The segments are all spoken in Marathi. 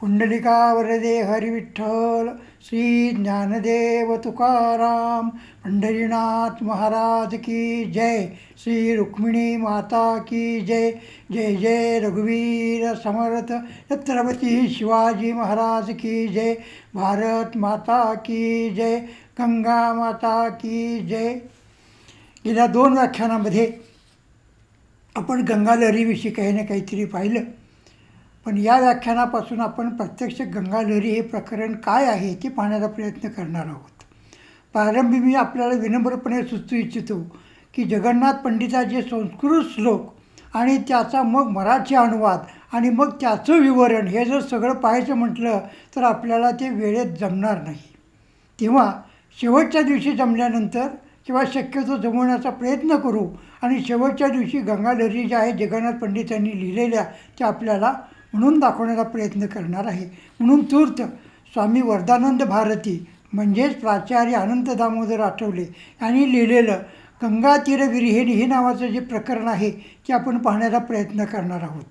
पुंडलिका वरदे हरिविठ्ठल श्री ज्ञानदेव तुकाराम पंढरीनाथ महाराज की जय श्री रुक्मिणी माता की जय जय जय रघुवीर समर्थ छत्रपती शिवाजी महाराज की जय भारत माता की जय गंगा माता की जय. गेल्या दोन व्याख्यानामध्ये आपण गंगालहरीविषयी काही ना काहीतरी पाहिलं. पण या व्याख्यानापासून आपण प्रत्यक्ष गंगालहरी हे प्रकरण काय आहे ते पाहण्याचा प्रयत्न करणार आहोत. प्रारंभी मी आपल्याला विनम्रपणे सुचू इच्छितो की जगन्नाथ पंडिताचे संस्कृत श्लोक आणि त्याचा मग मराठी अनुवाद आणि मग त्याचं विवरण हे जर सगळं पाहायचं म्हटलं तर आपल्याला ते वेळेत जमणार नाही. तेव्हा शेवटच्या दिवशी जमल्यानंतर किंवा शक्यतो जमवण्याचा प्रयत्न करू आणि शेवटच्या दिवशी गंगाधरी ज्या आहे जगन्नाथ पंडितांनी लिहिलेल्या त्या आपल्याला म्हणून दाखवण्याचा प्रयत्न करणार आहे. म्हणून तूर्त स्वामी वरदानंद भारती म्हणजेच प्राचार्य अनंत दामोदर आठवले यांनी लिहिलेलं गंगातीर विरिहिणी हे नावाचं जे प्रकरण आहे ते आपण पाहण्याचा प्रयत्न करणार आहोत.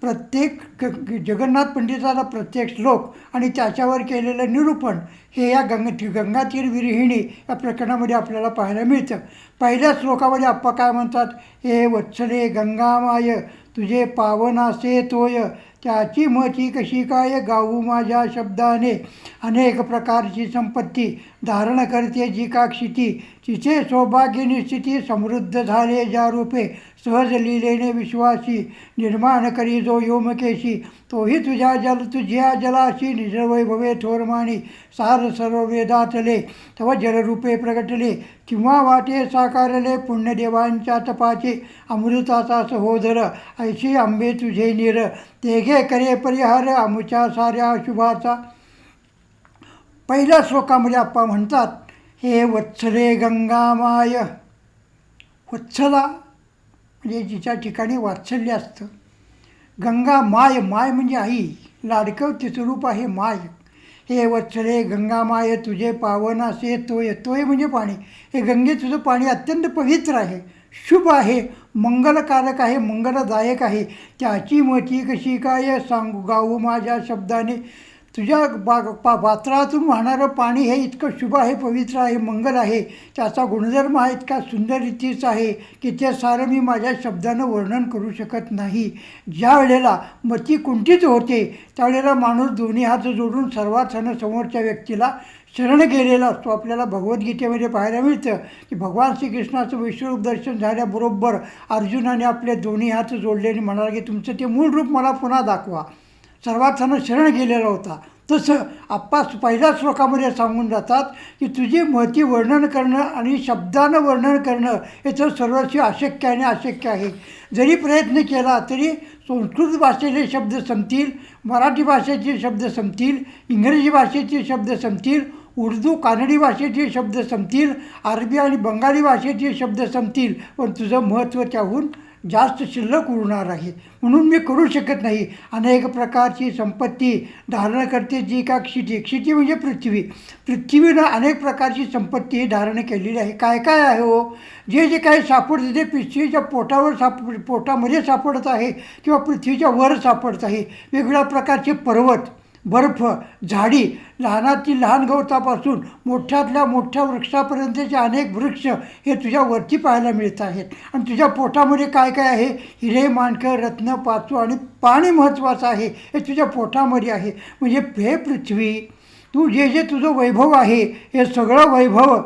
प्रत्येक ग जगन्नाथ पंडिताचा प्रत्येक श्लोक आणि त्याच्यावर केलेलं निरूपण हे या गंग गंगातीर विरिहिणी या प्रकरणामध्ये आपल्याला पाहायला मिळतं. पहिल्या श्लोकामध्ये आप्पा काय म्हणतात? हे वत्सले गंगामाय तुझे पावनासे तोय त्याची मती कशी काय? गाऊ माझ्या शब्दाने अनेक प्रकारची संपत्ती धारण करते जी का क्षिती तिचे सौभाग्य निश्चिती समृद्ध झाले ज्या रूपे सहज लिहिलेने विश्वासी निर्माण करी जो योमकेशी. तोही तुझ्या जल तुझ्या जलाशी निजवैभवे थोरमाणी सार सर्व वेदातले तव जलरूपे प्रगटले किंवा वाटे साकारले पुण्यदेवांच्या तपाचे अमृताचा सहोदर ऐशी आंबे तुझे निर. तेघे करे परिहार अमुच्या साऱ्या शुभाचा. पहिल्या श्लोकामध्ये आप्पा म्हणतात हे वत्सले गंगामाय. वत्सला म्हणजे जिच्या ठिकाणी वात्सल्य असतं. गंगा माय माय म्हणजे आई. लाडकं तिचं रूप आहे माय. हे वत्सले गंगामाय तुझे पावनासे तो येतोय म्हणजे पाणी. हे गंगे तुझं पाणी अत्यंत पवित्र आहे. शुभ आहे मंगलकारक आहे मंगलदायक आहे. त्याची मती कशी काय सांगू? गाऊ माझ्या शब्दाने. तुझ्या बाग पा पात्रातून वाहणारं पाणी हे इतकं शुभ आहे पवित्र आहे मंगल आहे. त्याचा गुणधर्म हा इतका सुंदर रीतीचा आहे की ते सारं मी माझ्या शब्दानं वर्णन करू शकत नाही. ज्या वेळेला मती कुंठीच होते त्यावेळेला माणूस दोन्ही हात जोडून सर्वात समोरच्या व्यक्तीला शरण गेलेला असतो. आपल्याला भगवद्गीतेमध्ये पाहायला मिळतं की भगवान श्रीकृष्णाचं विश्वरूप दर्शन झाल्याबरोबर अर्जुनाने आपले दोन्ही हात जोडले आणि म्हणाला की तुमचं ते मूळ रूप मला पुन्हा दाखवा. सर्वात शरण गेलेला होता. तसं आप्पा पहिल्या श्लोकामध्ये सांगून जातात की तुझी महती वर्णन करणं आणि शब्दानं वर्णन करणं याचं सर्वस्वी अशक्य आणि अशक्य आहे. जरी प्रयत्न केला तरी संस्कृत भाषेचे शब्द संपतील मराठी भाषेचे शब्द संपतील इंग्रजी भाषेचे शब्द संपतील उर्दू कानडी भाषेचे शब्द संपतील अरबी आणि बंगाली भाषेचे शब्द संपतील पण तुझं महत्त्व त्याहून जास्त शिल्लक उरणार आहे. म्हणून मी करू शकत नाही. अनेक प्रकारची संपत्ती धारण करते जी का क्षिती. क्षिती म्हणजे पृथ्वी. पृथ्वीनं अनेक प्रकारची संपत्ती ही धारण केलेली आहे. काय काय आहे हो? जे जे काही सापडते ते पृथ्वीच्या पोटावर साप पोटामध्ये सापडत आहे किंवा पृथ्वीच्या वर सापडत आहे. वेगवेगळ्या प्रकारचे पर्वत बर्फ झाडी लहानातील लहान गवतापासून मोठ्यातल्या मोठ्या वृक्षापर्यंतचे अनेक वृक्ष हे तुझ्या वरती पाहायला मिळत आहेत. आणि तुझ्या पोटामध्ये काय काय आहे? हिरे माणकं रत्न पाचू आणि पाणी महत्त्वाचं आहे. हे तुझ्या पोटामध्ये आहे. म्हणजे हे पृथ्वी तू जे जे तुझं वैभव आहे हे सगळं वैभव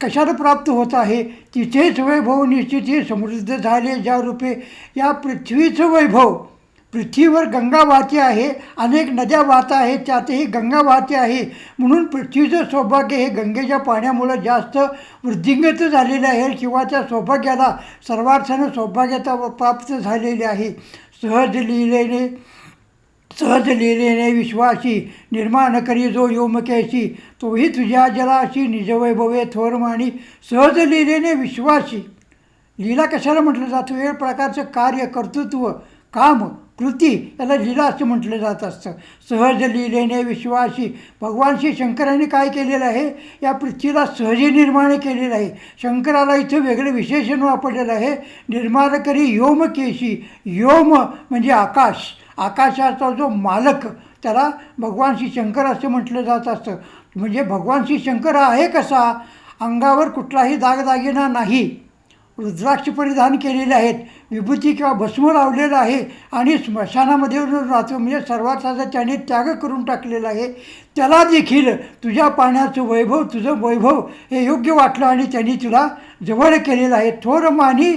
कशाला प्राप्त होत आहे? तिथेच वैभव निश्चित हे समृद्ध झाले ज्या रूपे या पृथ्वीचं वैभव पृथ्वीवर गंगा वाहते आहे अनेक नद्या वाहत आहेत त्यातही गंगा वाहते आहे. म्हणून पृथ्वीचं सौभाग्य हे गंगेच्या पाण्यामुळं जास्त वृद्धिंगत झालेलं आहे. किंवा त्या सौभाग्याला सर्वार्थानं सौभाग्यता प्राप्त झालेली आहे. सहज लिहिलेने सहज लिहिलेने विश्वासी निर्माण करी जो योमकेशी तोही तुझ्या जलाशी निजवैभवे थोरमाणी सहज लिहिलेने विश्वासी लीला कशाला म्हटलं जातं? वेळ प्रकारचं कार्य कर्तृत्व काम कृती याला लीला असं म्हटलं जात असतं. सहज लिहिलेने विश्वाशी भगवान श्री शंकराने काय केलेलं आहे? या पृथ्वीला सहजी निर्माण केलेलं आहे. शंकराला इथं वेगळं विशेषण वापरलेलं आहे. निर्माणकरी योमकेशी योम म्हणजे आकाश. आकाशाचा जो मालक त्याला भगवान श्री शंकर असं म्हटलं जात असतं. म्हणजे भगवान श्री शंकर आहे कसा? अंगावर कुठलाही दागदागिना नाही. रुद्राक्ष परिधान केलेले आहेत. विभूती किंवा भस्म लावलेलं आहे आणि स्मशानामध्ये राहतो म्हणजे सर्वात साधा त्याने त्याग करून टाकलेला आहे. त्याला देखील तुझ्या पाण्याचं वैभव तुझं वैभव हे योग्य वाटलं आणि त्यांनी तुला जवळ केलेलं आहे. थोर मानी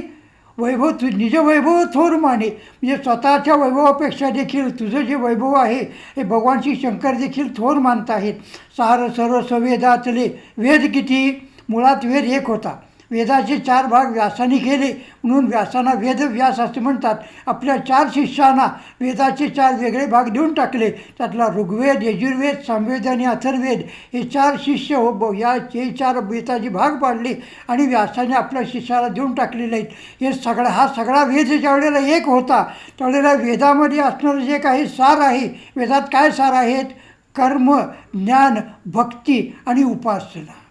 वैभव तु निज वैभव थोर माने. म्हणजे स्वतःच्या वैभवापेक्षा देखील तुझं जे वैभव आहे हे भगवान श्री शंकर देखील थोर मानत आहेत. सार सर्व सवेदातले वेद किती? मुळात वेद एक होता. वेदाचे चार भाग व्यासाने केले. म्हणून व्यासांना वेद व्यास असे म्हणतात. आपल्या चार शिष्यांना वेदाचे चार वेगळे भाग देऊन टाकले. त्यातला ऋग्वेद यजुर्वेद सामवेद आणि अथर्वेद हे चार शिष्य हो ब- या हे चार वेदाचे भाग पाडले आणि व्यासाने आपल्या शिष्याला देऊन टाकलेले आहेत. हे सगळा हा सगळा वेद ज्या वेळेला एक होता त्यावेळेला वेदामध्ये असणारं जे काही सार आहे वेदात काय सार आहेत? कर्म ज्ञान भक्ती आणि उपासना.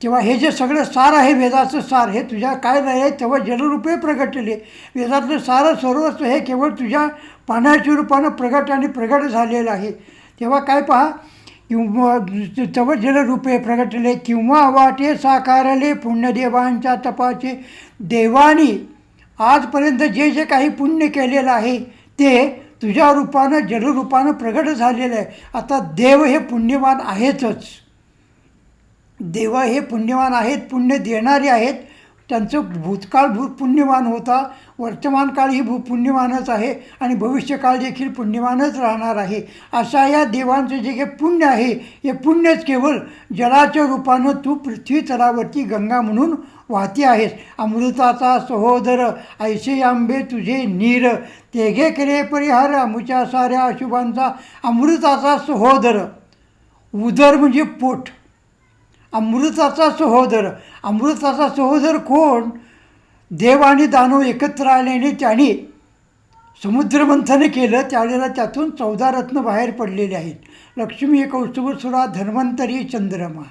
तेव्हा हे जे सगळं सार आहे वेदाचं सार हे तुझ्या काय नाही आहे तेव्हा जलरूपे प्रगटले. वेदातलं सारं सर्वस्व हे केवळ तुझ्या पाण्याच्या रूपानं प्रगट आणि प्रगट झालेलं आहे. तेव्हा काय पहा किंवा तव जलरूपे प्रगटले किंवा वाटे साकारले पुण्यदेवांच्या तपाचे. देवानी आजपर्यंत जे जे काही पुण्य केलेलं आहे ते तुझ्या रूपानं जलरूपानं प्रगट झालेलं आहे. आता देव हे पुण्यवान आहेतच. देव हे पुण्यवान आहेत पुण्य देणारे आहेत. त्यांचं भूतकाळ भू पुण्यवान होता. वर्तमान काळ ही भू पुण्यवानच आहे आणि भविष्यकाळ देखील पुण्यवानच राहणार आहे. अशा या देवांचं जे काही पुण्य आहे हे पुण्यच केवळ जलाच्या रूपानं तू पृथ्वी तलावरती गंगा म्हणून वाहती आहेस. अमृताचा सहोदर ऐसे आंबे तुझे नीर तेघे केले परिहार अमुच्या साऱ्या अशुभांचा अमृताचा सहोदर. उदर म्हणजे पोट. अमृताचा सहोदर. अमृताचा सहोदर कोण? देव आणि दानव एकत्र आल्याने त्याने समुद्रमंथन केलं. त्यावेळेला त्यातून चौदा रत्न बाहेर पडलेले आहेत. लक्ष्मी कौस्तुभसुरा धन्वंतरी चंद्रमा.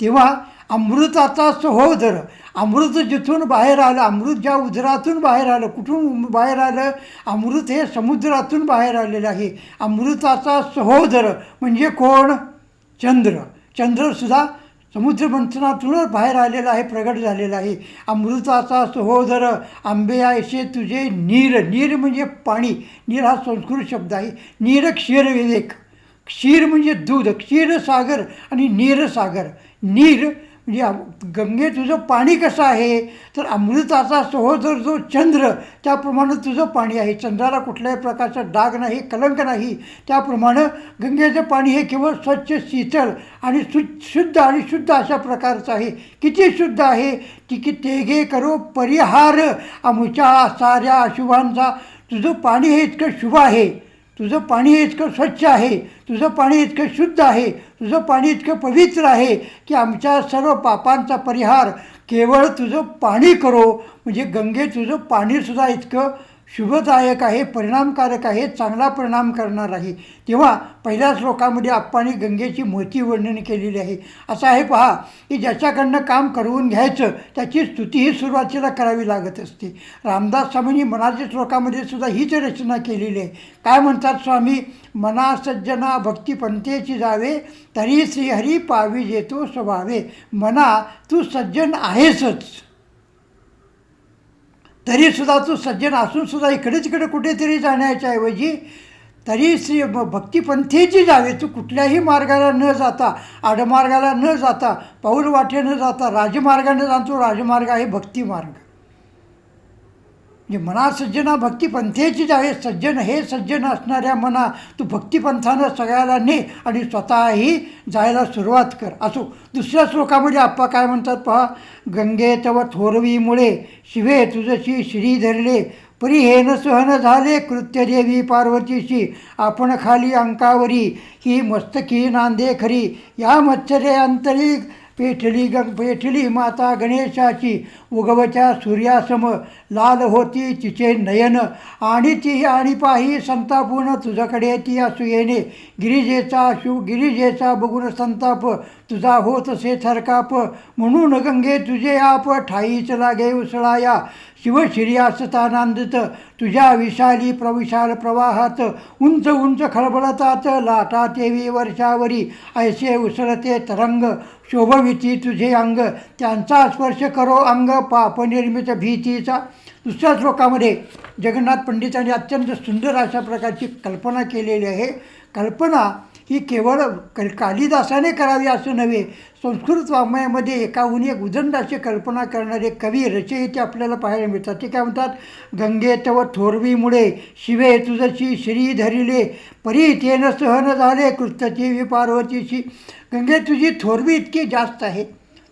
तेव्हा अमृताचा सहोदर अमृत जिथून बाहेर आलं अमृत ज्या उदरातून बाहेर आलं कुठून बाहेर आलं? अमृत हे समुद्रातून बाहेर आलेलं आहे. अमृताचा सहोदर म्हणजे कोण? चंद्र. चंद्रसुद्धा समुद्रमंथनातूनच बाहेर आलेला आहे प्रगट झालेला आहे. अमृताचा सहोदर आंबे आयशे तुझे नीर नीर म्हणजे पाणी नीर हा संस्कृत शब्द आहे नीर क्षीर विवेक क्षीर म्हणजे दूध क्षीरसागर आणि नीरसागर नीर म्हणजे गंगे तुझं पाणी कसं आहे? तर अमृताचा सहोदर जो चंद्र त्याप्रमाणे तुझं पाणी आहे. चंद्राला कुठल्याही प्रकारचा डाग नाही कलंक नाही. त्याप्रमाणे गंगेचं पाणी हे केवळ स्वच्छ शीतल आणि शु शुद्ध आणि शुद्ध अशा प्रकारचं आहे. किती शुद्ध आहे? ती की तेघे करो परिहार. अमुच्या साऱ्या अशुभांचा तुझं पाणी हे इतकं शुभ आहे. तुझं पाणी इतकं स्वच्छ आहे तुझं पाणी इतकं शुद्ध आहे तुझं पाणी इतकं पवित्र आहे की आमच्या सर्व पापांचा परिहार केवळ तुझं पाणी करो. म्हणजे गंगे तुझं पाणीसुद्धा इतकं शुभदायक आहे परिणामकारक आहे चांगला परिणाम करणार आहे. तेव्हा पहिल्या श्लोकामध्ये आप्पाने गंगेची मोठी वर्णन केलेली आहे. असं आहे पहा की ज्याच्याकडनं काम करवून घ्यायचं त्याची स्तुतीही सुरुवातीला करावी लागत असते. रामदास स्वामींनी मनाच्या श्लोकामध्ये सुद्धा हीच रचना केलेली आहे. काय म्हणतात स्वामी? मना सज्जना भक्तिपंथेची जावे तरी श्रीहरी पावी जेतो स्वभावे. मना तू सज्जन आहेसच. तरीसुद्धा तू सज्जन असूनसुद्धा इकडे तिकडे कुठेतरी जाण्याच्या ऐवजी तरी श्री भ- भक्तिपंथेची जावे. तू कुठल्याही मार्गाला न जाता आडमार्गाला न जाता पाऊल वाटे न जाता राजमार्गाने जातो राजमार्ग आहे भक्तिमार्ग. म्हणजे मना सज्जना भक्तिपंथेची जावे सज्जन हे सज्जन असणाऱ्या मना तू भक्तिपंथानं सगळ्याला ने आणि स्वतःही जायला सुरुवात कर. असो दुसऱ्या श्लोकामध्ये आप्पा काय म्हणतात पहा? गंगे तव थोरवीमुळे शिवे तुझशी श्री धरले परी हेन सहन झाले कृत्यदेवी पार्वतीशी आपण खाली अंकावरी ही मस्तकी नांदे खरी या मत्सरे अंतरी पेठली ग पेठली माता गणेशाची. उगवच्या सूर्यासम लाल होती तिचे नयन. आणि ती आणि पाही संतापून तुझ्याकडे ती असू येणे. गिरिजेचा शिव गिरिजेचा बघून संताप तुझा होत असे थरकाप. म्हणून गंगे तुझे आप ठाईच लागे उसळाया. शिवशिरी असता नांदत तुझ्या विशाली प्रविशाल प्रवाहात. उंच उंच खळबळतात लाटा तेवी वर्षावरी. ऐसे उसळते तरंग. शोभविती तुझे अंग. त्यांचा स्पर्श करो अंग. पापनिर्मित भीतीचा. दुसऱ्या श्लोकामध्ये जगन्नाथ पंडितांनी अत्यंत सुंदर अशा प्रकारची कल्पना केलेली आहे. कल्पना ही केवळ कल कालिदासाने करावी असं नव्हे संस्कृत वाङ्मयामध्ये एकाहून एक उदंड अशी कल्पना करणारे कवी रचयिते आपल्याला पाहायला मिळतात. ते काय म्हणतात? गंगे तव थोरवीमुळे शिवे तुझशी श्री धरिले परी तेन सहन झाले कृत्यची पार्वतीशी गंगे तुझी थोरवी इतकी जास्त आहे.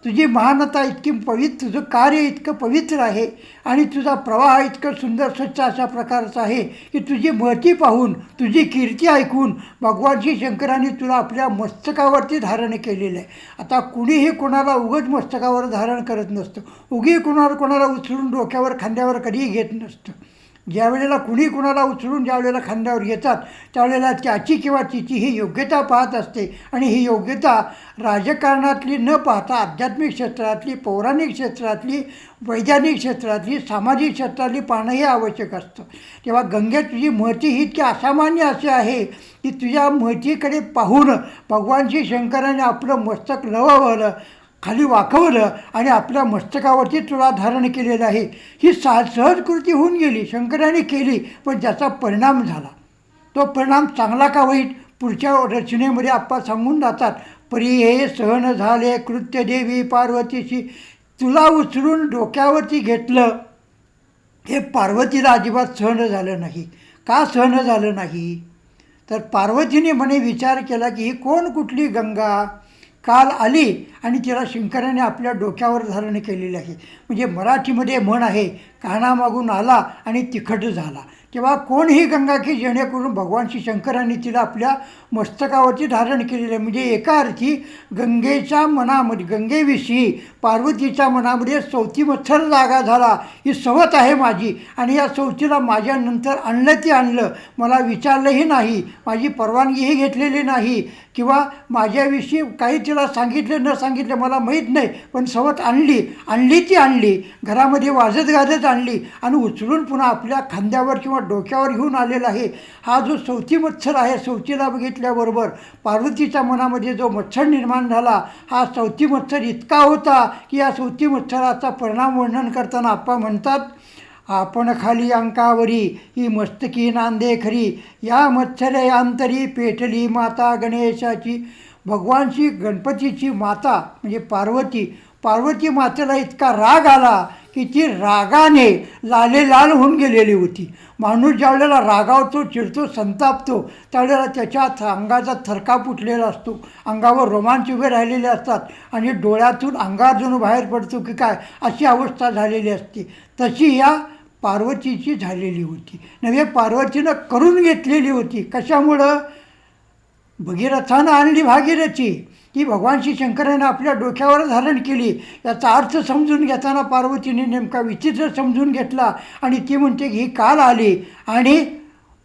तुझी महानता इतकी पवित्र तुझं कार्य इतकं पवित्र आहे आणि तुझा प्रवाह इतकं सुंदर स्वच्छ अशा प्रकारचा आहे की तुझी महती पाहून तुझी कीर्ती ऐकून भगवान श्री शंकराने तुला आपल्या मस्तकावरती धारण केलेलं आहे. आता कुणीही कोणाला उगच मस्तकावर धारण करत नसतं. उगी कुणाला कोणाला उचलून डोक्यावर खांद्यावर कधीही घेत नसतं. ज्या वेळेला कुणी कुणाला उचलून ज्या वेळेला खांद्यावर येतात त्यावेळेला त्याची किंवा तिची ही योग्यता पाहत असते. आणि ही योग्यता राजकारणातली न पाहता आध्यात्मिक क्षेत्रातली पौराणिक क्षेत्रातली वैज्ञानिक क्षेत्रातली सामाजिक क्षेत्रातली पाहणं हे आवश्यक असतं. तेव्हा गंगे तुझी महती ही इतकी असामान्य अशी आहे की तुझ्या महतीकडे पाहून भगवान श्री शंकराने आपलं मस्तक लववलं. खाली वाकवलं आणि आपल्या मस्तकावरती तुला धारण केलेलं आहे. ही सा सहज कृती होऊन गेली शंकराने केली पण त्याचा परिणाम झाला. तो परिणाम चांगला का होईल पुढच्या रचनेमध्ये आप्पा सांगून जातात परी हे सहन झाले कृत्य देवी पार्वतीशी. तुला उचलून डोक्यावरती घेतलं हे पार्वतीला अजिबात सहन झालं नाही. का सहन झालं नाही? तर पार्वतीने म्हणे विचार केला की ही कोण कुठली गंगा? काल आली आणि तिला शंकराने आपल्या डोक्यावर धारण केलेली आहे. म्हणजे मराठीमध्ये म्हण आहे कानामागून आला आणि तिखट झाला. तेव्हा कोण ही गंगा की जेणेकरून भगवान श्री शंकरांनी तिला आपल्या मस्तकावरती धारण केलेलं आहे. म्हणजे एका अर्थी गंगेच्या मनामध्ये गंगेविषयी पार्वतीच्या मनामध्ये चौथी मत्सर जागा झाला. ही सवत आहे माझी. आणि या चौथीला माझ्यानंतर आणलं ते आणलं. मला विचारलंही नाही. माझी परवानगीही घेतलेली नाही. किंवा माझ्याविषयी काही तिला सांगितलं न सांगितलं मला माहीत नाही. पण सवत आणली. आणली ती आणली. घरामध्ये वाजत गाजत आणली. आणि उचलून पुन्हा आपल्या खांद्यावर किंवा डोक्यावर घेऊन आलेला आहे. हा जो चौथी मत्सर आहे चौथीला बघितल्याबरोबर पार्वतीच्या मनामध्ये जो मत्सर निर्माण झाला हा चौथी मत्सर इतका होता की या सौती मत्सराचा परिणाम वर्णन करताना आप्पा म्हणतात आपण खाली अंकावरी ही मस्तकी नांदे खरी या मत्सरे अंतरी पेटली माता गणेशाची भगवानची गणपतीची माता म्हणजे पार्वती पार्वती मातेला इतका राग आला की ती रागाने लाले लाल होऊन गेलेली होती. माणूस ज्यावेळेला रागावतो चिडतो संतापतो त्यावेळेला त्याच्या थ अंगाचा थरका फुटलेला असतो. अंगावर रोमांच उभे राहिलेले असतात आणि डोळ्यातून अंगातून बाहेर पडतो की काय अशी अवस्था झालेली असते. तशी या पार्वतीची झालेली होती. नव्हे पार्वतीनं करून घेतलेली होती. कशामुळं? भगीरथानं आणली भागीरथी. ती भगवान श्री शंकराने आपल्या डोक्यावर धारण केली. याचा अर्थ समजून घेताना पार्वतीने नेमका विचित्र समजून घेतला आणि ती म्हणते की ही काल आली आणि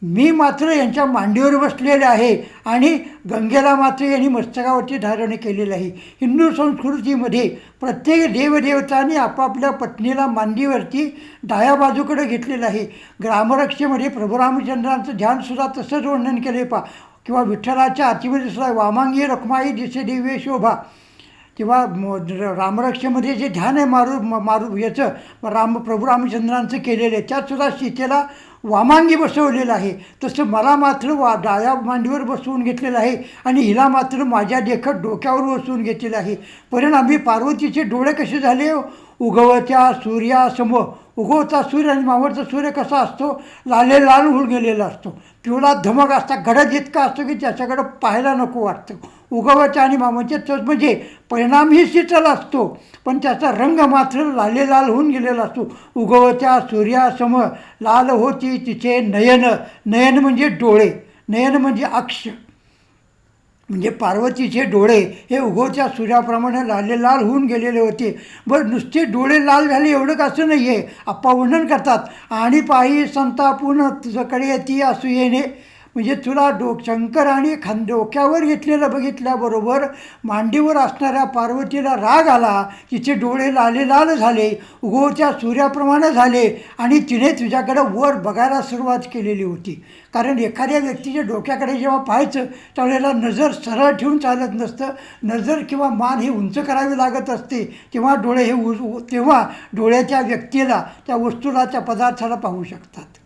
मी मात्र यांच्या मांडीवर बसलेले आहे आणि गंगेला मात्र यांनी मस्तकावरती धारण केलेलं आहे. हिंदू संस्कृतीमध्ये प्रत्येक देवदेवताने आपापल्या पत्नीला मांडीवरती डाव्या बाजूकडे घेतलेलं आहे. ग्रामरक्षेमध्ये प्रभू रामचंद्रांचं ध्यानसुद्धा तसंच वर्णन केले पा किंवा विठ्ठलाच्या आरतीमध्ये सुद्धा वामांगी रखमाई दिसे दिव्य शोभा. किंवा म- रामरक्षेमध्ये जे ध्यान आहे मारू मारू याचं राम प्रभू रामचंद्रांचं केलेलं आहे त्यातसुद्धा सीतेला वामांगी बसवलेलं आहे. तसं मला मात्र वा डाव्या मांडीवर बसवून घेतलेलं आहे आणि हिला मात्र माझ्या देखत डोक्यावर बसवून घेतलेलं आहे. परिणामी पार्वतीचे डोळे कसे झाले? उगवत्या सूर्यासमोर उगवता सूर्य आणि मावळता सूर्य कसा असतो? लाले लाल होऊन गेलेला असतो. पिवळा धमक असता गडद इतका असतो की त्याच्याकडं पाहायला नको वाटतं. उगवाच्या आणि मामाचे तोच म्हणजे परिणामही शीतल असतो पण त्याचा रंग मात्र लाले लाल होऊन गेलेला असतो. उगवत्या सूर्यासमोर लाल होती तिचे नयन. नयन म्हणजे डोळे. नयन म्हणजे अक्ष. म्हणजे पार्वतीचे डोळे हे उगवत्या सूर्याप्रमाणे लाले लाल होऊन गेलेले होते. बरं नुसते डोळे लाल झाले एवढं कसं नाही आहे आप्पा वर्णन करतात आणि पायी संतापून तुझ्याकडे येते असूयेने म्हणजे तुला डोक शंकर आणि डोक्यावर घेतलेलं बघितल्याबरोबर मांडीवर असणाऱ्या पार्वतीला राग आला तिचे डोळे लाले लाल झाले उगवत्या सूर्याप्रमाणे झाले आणि तिने तुझ्याकडं वर बघायला सुरुवात केलेली होती. कारण एखाद्या व्यक्तीच्या डोक्याकडे जेव्हा पाहायचं त्यावेळेला नजर सरळ ठेवून चालत नसतं. नजर किंवा मान ही उंच करावी लागत असते. तेव्हा डोळे हे उ- तेव्हा डोळ्याच्या व्यक्तीला त्या वस्तूला त्या पदार्थाला पाहू शकतात.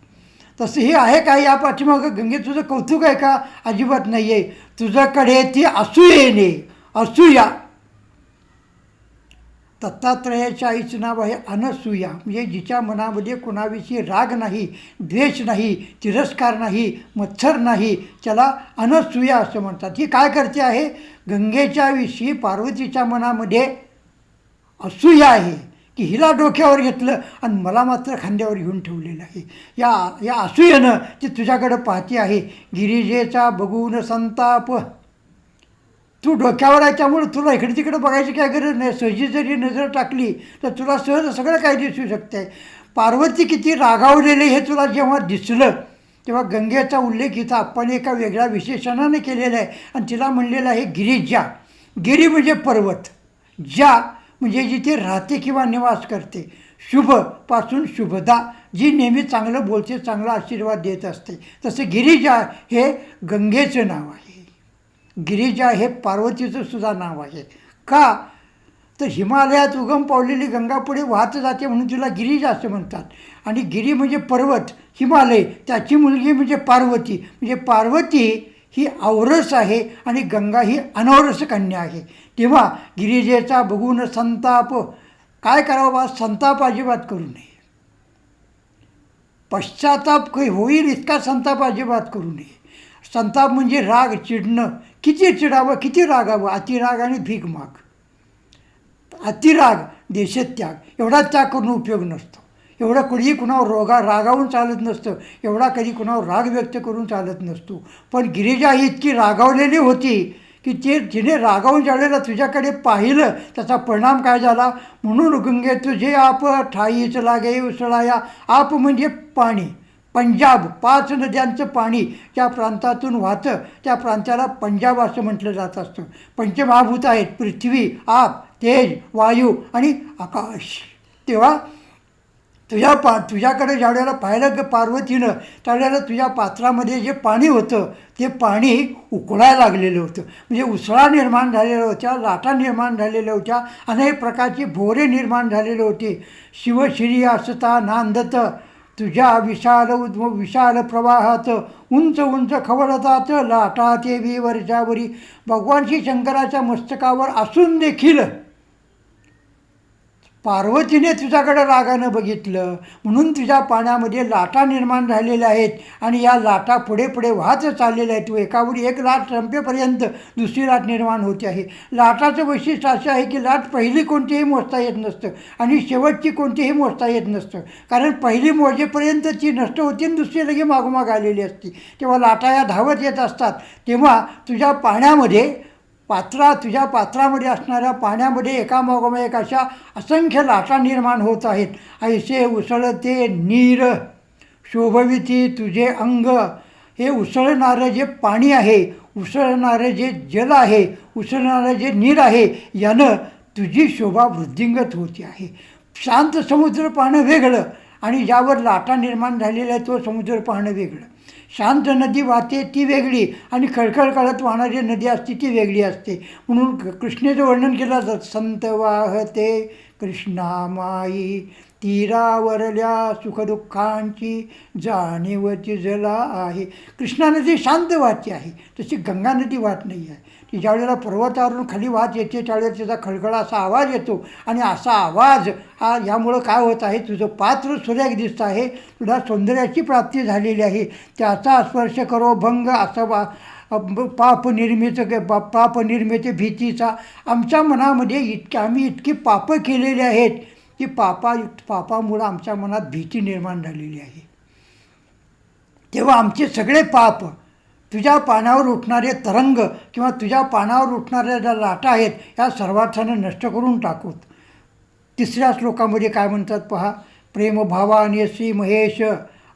तसंही आहे का? या पाठीमागं गंगे तुझं कौतुक आहे का? अजिबात नाही आहे तुझ्याकडे ती असूयेने असूया. दत्तात्रयाच्या आईचं नाव आहे अनसूया. म्हणजे जिच्या मनामध्ये कुणाविषयी राग नाही द्वेष नाही तिरस्कार नाही मत्सर नाही त्याला अनसूया असं म्हणतात. ही काय करते आहे? गंगेच्या विषयी पार्वतीच्या मनामध्ये असूया आहे. की हिला डोक्यावर घेतलं आणि मला मात्र खांद्यावर घेऊन ठेवलेलं आहे. या या असूयेनं ती तुझ्याकडं पाहते आहे. गिरिजेचा बघून संताप. तू डोक्यावर आहे त्यामुळे तुला इकडे तिकडे बघायची काय गरज नाही. सहजी जरी नजर टाकली तर तुला सहज सगळं काय दिसू शकते पार्वती किती रागावलेली हे तुला जेव्हा दिसलं तेव्हा गंगेचा उल्लेख इथं आपण एका वेगळ्या विशेषणाने केलेला आहे. आणि तिला म्हणलेलं आहे गिरिजा. गिरी म्हणजे पर्वत. ज्या म्हणजे जिथे राहते किंवा निवास करते शुभपासून शुभदा. जी नेहमी चांगलं बोलते चांगला आशीर्वाद देत असते. तसं गिरिजा हे गंगेचं नाव आहे. गिरिजा हे पार्वतीचं सुद्धा नाव आहे. का? तर हिमालयात उगम पावलेली गंगा पुढे वाहत जाते म्हणून तिला गिरिजा असं म्हणतात. आणि गिरी म्हणजे पर्वत हिमालय. त्याची मुलगी म्हणजे पार्वती. म्हणजे पार्वती ही औरस आहे आणि गंगा ही अनौरस कन्या आहे. तेव्हा गिरिजेचा बघून संताप काय करावं बा? संताप अजिबात करू नये. पश्चाताप काही होईल इतका संताप अजिबात करू नये. संताप म्हणजे राग चिडणं. किती चिडावं किती रागावं? अतिराग आणि भीक माग. अतिराग देशत्याग एवढा त्याग करून उपयोग नसतो. एवढं कधीही कुणावर रोगा रागावून चालत नसतं. एवढा कधी कुणावर राग व्यक्त करून चालत नसतो. पण गिरिजा ही इतकी रागावलेली होती की ते जिने रागावून ज्यावेळेला तुझ्याकडे पाहिलं त्याचा परिणाम काय झाला? म्हणून गंगे तुझे आप ठाईच लागे उसळाया आप म्हणजे पाणी. पंजाब पाच नद्यांचं पाणी ज्या प्रांतातून वाहतं त्या प्रांताला पंजाब असं म्हटलं जात असतं. पंचमहाभूत आहेत पृथ्वी आप तेज वायू आणि आकाश. तेव्हा तुझ्या पा तुझ्याकडे ज्या वेळेला पाहिलं की पार्वतीनं त्यावेळेला तुझ्या पात्रामध्ये जे पाणी होतं ते पाणी उकळायला लागलेलं होतं. म्हणजे उसळा निर्माण झालेल्या होत्या लाटा निर्माण झालेल्या होत्या अनेक प्रकारची भोरे निर्माण झालेले होते. शिवश्री असता नांदत तुझ्या विशाल उद्म विशाल प्रवाहात उंच उंच खवळतात लाटा ते वरच्यावरी भगवान श्री शंकराच्या मस्तकावर असून देखील पार्वतीने तुझ्याकडे रागानं बघितलं. म्हणून तुझ्या पाण्यामध्ये लाटा निर्माण झालेल्या आहेत आणि या लाटा पुढे पुढे वाहत चाललेल्या आहेत. तू एकावरी एक लाट संपेपर्यंत दुसरी लाट निर्माण होते आहे. लाटाचं वैशिष्ट्य असं आहे की लाट पहिली कोणतीही मोजता येत नसतं आणि शेवटची कोणतीही मोजता येत नसतं. कारण पहिली मोजेपर्यंत ती नष्ट होती आणि दुसरी लगे मागोमाग आलेली असते. तेव्हा लाटा या धावत येत असतात. तेव्हा तुझ्या पाण्यामध्ये पात्रा तुझ्या पात्रामध्ये असणाऱ्या पाण्यामध्ये एकामागोमाग एक अशा असंख्य लाटा निर्माण होत आहेत. ऐसे उसळते नीर. शोभविती तुझे अंग. हे उसळणारं जे पाणी आहे उसळणारं जे जल आहे उसळणारं जे नीर आहे यानं तुझी शोभा वृद्धिंगत होती आहे. शांत समुद्र पाहणं वेगळं. आणि ज्यावर लाटा निर्माण झालेला आहे तो समुद्र पाहणं वेगळं. शांत नदी वाहते ती वेगळी आणि खळखळ काढत वाहणारी नदी असते ती वेगळी असते. म्हणून क- कृष्णेचं वर्णन केलं जातं. संत वाहते कृष्णामाई तीरावरल्या सुखदुःखांची जाणीवची जला आहे. कृष्णा नदी शांत वाहते आहे. तशी गंगा नदी वाहत नाही आहे. की ज्यावेळेला पर्वतावरून खाली वाहत येते त्यावेळेला तिचा खळखळा असा आवाज येतो. आणि असा आवाज हा यामुळं काय होत आहे तुझं पात्र सुरेख दिसतं आहे तुला सौंदर्याची प्राप्ती झालेली आहे. त्याचा स्पर्श करो भंग असं बा पाप निर्मित पाप निर्मित भीतीचा. आमच्या मनामध्ये इतके आम्ही इतकी पापं केलेली आहेत की पापा पापामुळं आमच्या मनात भीती निर्माण झालेली आहे. तेव्हा आमचे सगळे पाप तुझ्या पानावर उठणारे तरंग किंवा तुझ्या पानावर उठणाऱ्या ज्या लाटा आहेत या सर्वार्थानं नष्ट करून टाकूत. तिसऱ्या श्लोकामध्ये काय म्हणतात पहा? प्रेमभावाने श्री महेश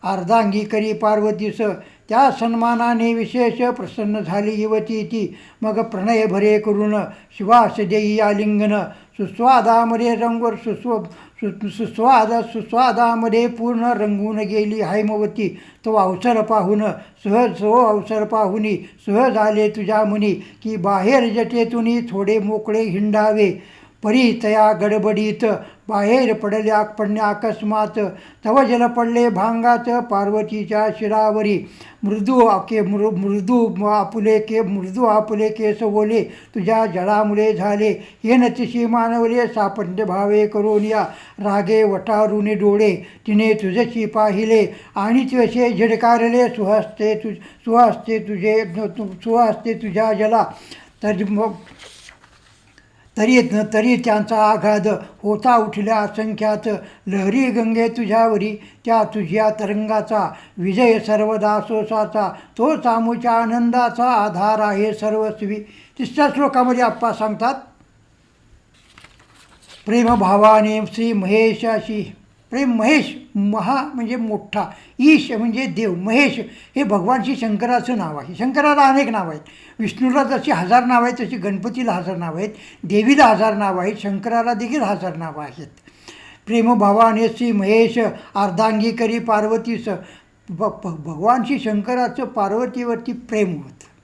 अर्धांगी करी पार्वतीस. त्या सन्मानाने विशेष प्रसन्न झाली युवती ती. मग प्रणय भरे करून शिवास देई आलिंगन. सुस्वादामध्ये रंगवर सुस्व सु सुस्वाद सुस्वादामध्ये पूर्ण रंगून गेली हैमवती. तो अवसर पाहून सहज सो अवसर पाहुनी सहज आले तुझ्या मुनी की बाहेर जटेतुनी थोडे मोकळे हिंडावे. परी तया गडबडीत बाहेर पडल्या पडण्या अकस्मात. तव जल पडले भांगात पार्वतीच्या शिरावरी. मृदू आके मृ मृदू आपुले के मृदू आपुले केस बोले तुझ्या जळामुळे झाले. हे नतिशी मानवले सापंड भावे करून या रागे वटारुने डोळे. तिने तुझशी पाहिले आणि तसे झिडकारले सुहस्ते तुझ सुहस्ते तुझे सुहस्ते तुझ्या जला. तर मग तरी तरी त्यांचा आघात होता. उठल्या असंख्यात लहरी गंगे तुझ्यावरी त्या तुझ्या तरंगाचा विजय सर्वदा सोसाचा. तो सामूच्या आनंदाचा आधार आहे सर्वस्वी. तिसऱ्या श्लोकामध्ये आप्पा सांगतात प्रेमभावाने श्री महेशाशी प्रेम महेश महा म्हणजे मोठा ईश म्हणजे देव महेश हे भगवान श्री शंकराचं नाव आहे. शंकराला अनेक नावं आहेत. विष्णूला जशी हजार नावं आहेत तशी गणपतीला हजार नावं आहेत. देवीला हजार नावं आहेत. शंकराला देखील हजार नावं आहेत. प्रेमभावाने श्री महेश अर्धांगीकरी पार्वतीस ब भ- भगवान श्री शंकराचं पार्वतीवरती प्रेम होतं.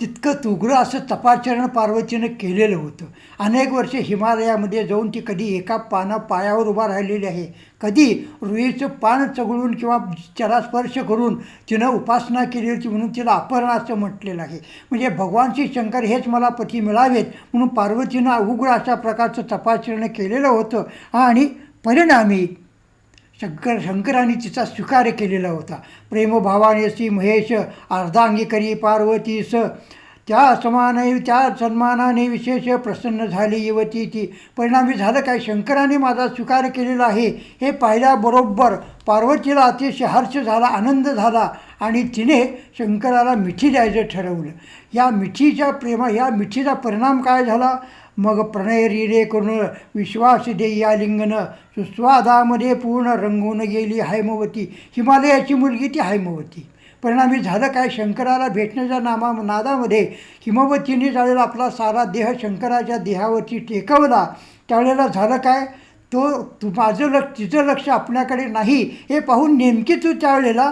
तितकं उग्र असं तपाचरण पार्वतीनं केलेलं होतं. अनेक वर्षे हिमालयामध्ये जाऊन ती कधी एका पाना पायावर उभा राहिलेली आहे. कधी रुईचं पान चघळून किंवा त्याला स्पर्श करून तिनं उपासना केली होती म्हणून तिला अपहरण असं म्हटलेलं आहे. म्हणजे भगवान श्री शंकर हेच मला पती मिळावेत म्हणून पार्वतीनं उग्र अशा प्रकारचं तपाचरण केलेलं होतं. आणि परिणामी शंकर शंकराने तिचा स्वीकार केलेला होता. प्रेमभावाने महेश अर्धांगी करी पार्वतीस त्या समाने त्या सन्मानाने विशेष प्रसन्न झाली युवती ती. परिणामी झालं काय? शंकराने माझा स्वीकार केलेला आहे. हे पाहिल्याबरोबर पार्वतीला अतिशय हर्ष झाला आनंद झाला आणि तिने शंकराला मिठी द्यायचं ठरवलं. या मिठीच्या प्रेमा या मिठीचा परिणाम काय झाला? मग प्रणयरीने करून विश्वास देई आलिंगन सुस्वादामध्ये पूर्ण रंगून गेली हैमवती हिमालयाची मुलगी ती हैमवती परिणामी झालं काय? शंकराला भेटण्याच्या नामा नादामध्ये हिमवतीने ज्यावेळेला आपला सारा देह शंकराच्या देहावरती टेकवला. त्यावेळेला झालं काय? तो तू माझं लक्ष तिचं लक्ष आपल्याकडे नाही हे पाहून नेमकी तू त्यावेळेला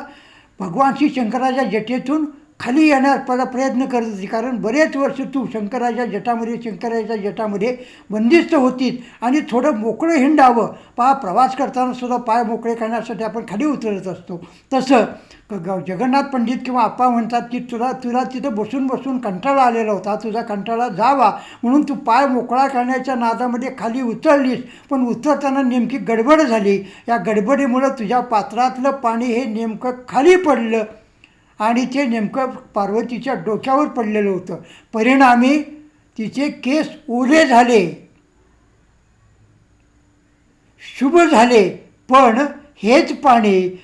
भगवान श्री शंकराच्या जटेतून खाली येण्याचा प्रयत्न करत होती. कारण बरेच वर्ष तू शंकराच्या जटामध्ये शंकराच्या जटामध्ये बंदिस्त होतीस आणि थोडं मोकळं हिंडावं. पहा प्रवास करताना सुद्धा पाय मोकळे करण्यासाठी आपण खाली उतरत असतो. तसं ग- ग- जगन्नाथ पंडित किंवा आप्पा म्हणतात की तुला तुला तिथं बसून बसून कंटाळा आलेला होता. तुझा कंटाळा जावा. म्हणून तू पाय मोकळा करण्याच्या नादामध्ये खाली उतरलीस. पण उतरताना नेमकी गडबड झाली. या गडबडीमुळं तुझ्या पात्रातलं पाणी हे नेमकं खाली पडलं. आणि ते नेमकं पार्वतीच्या डोक्यावर पडलेलं होतं. परिणामी तिचे केस ओले झाले. शुभ झाले. पण हेच पाणी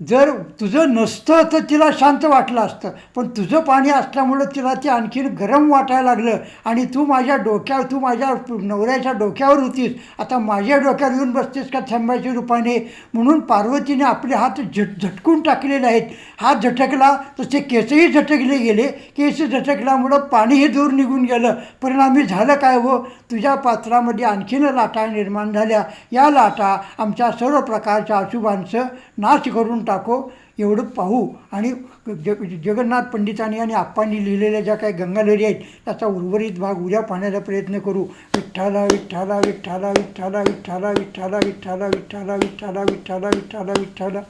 जर तुझं नसतं तर तिला शांत वाटलं असतं. पण तुझं पाणी असल्यामुळं तिला ते आणखीन गरम वाटायला लागलं. आणि तू माझ्या डोक्यावर तू माझ्या नवऱ्याच्या डोक्यावर होतीस. आता माझ्या डोक्यावर येऊन बसतेस का थांबायच्या रूपाने? म्हणून पार्वतीने आपले हात झट झटकून टाकलेले आहेत. हात झटकला तसे केसही झटकले गेले. केस झटकल्यामुळं पाणीही दूर निघून गेलं. परिणामी झालं काय हो? तुझ्या पात्रामध्ये आणखीन लाटा निर्माण झाल्या. या लाटा आमच्या सर्व प्रकारच्या अशुभांचं नाश करून टाको एवढं पाहू आणि जग जगन्नाथ पंडितांनी आणि आप्पांनी लिहिलेल्या ज्या काही गंगालहरी आहेत त्याचा उर्वरित भाग उद्या पाहण्याचा प्रयत्न करू विठ्ठाला विठ्ठाला विठ्ठाला विठ्ठाला विठ्ठाला विठ्ठाला विठ्ठाला विठ्ठाला विठ्ठाला विठ्ठाला विठ्ठाला विठ्ठाला